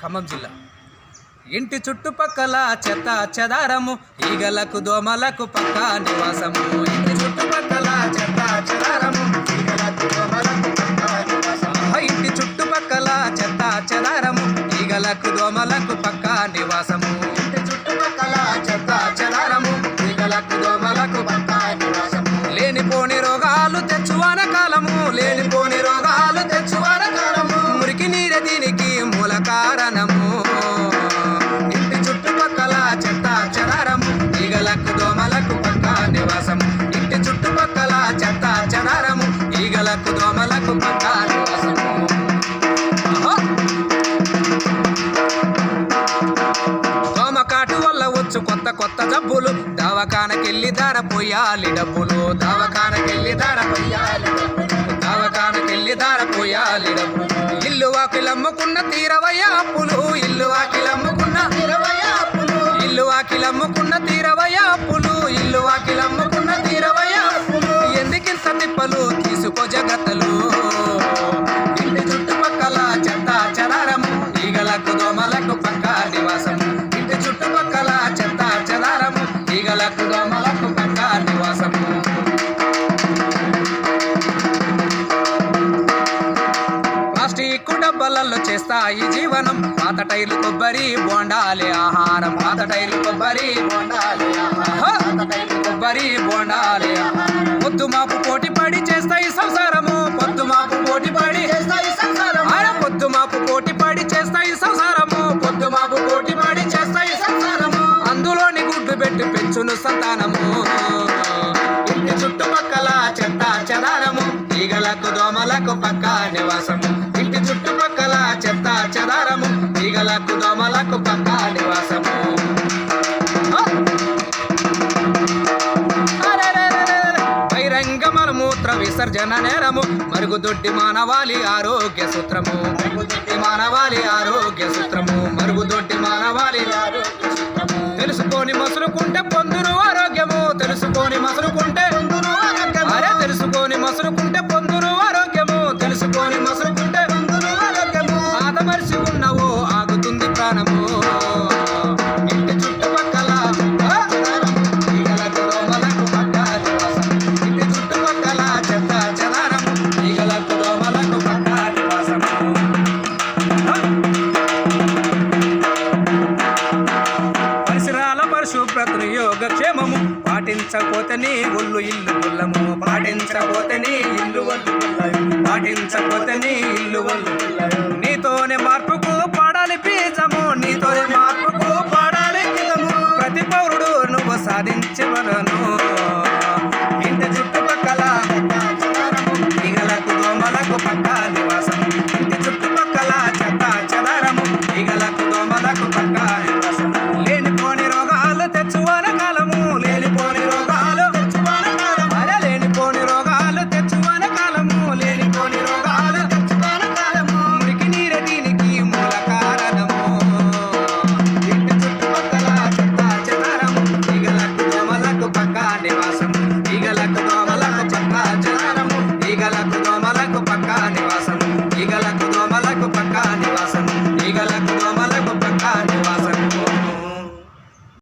ఖమ్మం జిల్లా. ఇంటి చుట్టుపక్కల చెత్త చెదారము ఈగలకు దోమలకు పక్క నివాసము. ఇంటి చుట్టుపక్కల చెత్త చెదారము కారణము. ఇంటి చుట్టుపక్కల చెత్త చెదారము. ఈగలకు దోమలకు పక్క నివాసము. ఇంటి చుట్టుపక్కల చెత్త చెదారము. ఈగలకు దోమలకు పక్క నివాసము. దోమకాటు వల్ల వచ్చు కొత్త కొత్త జబ్బులు. దవాఖానకెళ్ళి ధర పోయాలి డబ్బులు. దవాఖానకెళ్ళి ధర పోయాలి దవాఖానకెళ్ళి ధర పోయాలి డబ్బులు ఇల్లు వాకిలమ్ముకున్న తీరవయ్య అప్పులు ఇల్లు వాకిలమ్ముకున్న తీరవయ్య అప్పులు ఇల్లు వాకిలమ్ముకున్న తీరవయ్య అప్పులు ఇల్లు వాకిలమ్ముకున్న తీరవయ్య అప్పులు ఎందుకింత తిప్పలు తీసుకో జగత్తలు? ఇంటి చుట్టుపక్కల చెత్త చెదారము ఈగలకు దోమలకు పక్క నివాసము ఇంటి చుట్టుపక్కల చెత్త చెదారము ఈగలకు దోమలకు పక్క నివాసము డబ్బాలలో చేస్తాయి జీవనం. పాత టైర్లు కొబ్బరి బోండాలి ఆహారం. పాత టైర్లు కొబ్బరి బోండాలి కొబ్బరి బోండాలి పొద్దు మాపు పోటీ పడి చేస్తాయి సంసారము. పొద్దు మాపు పోటీ పడి చేస్తాయి సంసారము. పొద్దు మాపు పోటీ పడి చేస్తాయి సంసారము. పొద్దు మాపు పోటీ పడి చేస్తాయి సంసారము. అందులోని గుడ్డు పెట్టి పెంచును సంతానము. ఇంటి చుట్టుపక్కల చెత్త చెదారము. ఈగలకు దోమలకు పక్క నివాసము. ఈగలకు దోమలకు పక్క నివాసము ఆ! విసర్జన నేరము. మరుగుదొడ్డి మానవాళి ఆరోగ్య సూత్రము. మరుగుదొడ్డి మానవాళి ఆరోగ్య సూత్రము. మరుగుదొడ్డి మానవాళి ఆరోగ్య సూత్రము. తెలుసుకొని మసులుకుంటే పొందును ఆరోగ్యము. తెలుసుకొని మసులుకుంటే యోగక్షేమము. పాటించకపోతే నీ ఒళ్ళు ఇల్లు గుల్లము. పాటించకపోతే నీ ఇల్లు ఒళ్ళు పాటించకపోతే నీ ఇల్లు ఒళ్ళు నీతోనే మార్పుకు పాడాలి బీజము. నీతోనే మార్పుకు పాడాలి బీజము ప్రతి పౌరుడు నువ్వు సాధించవలను.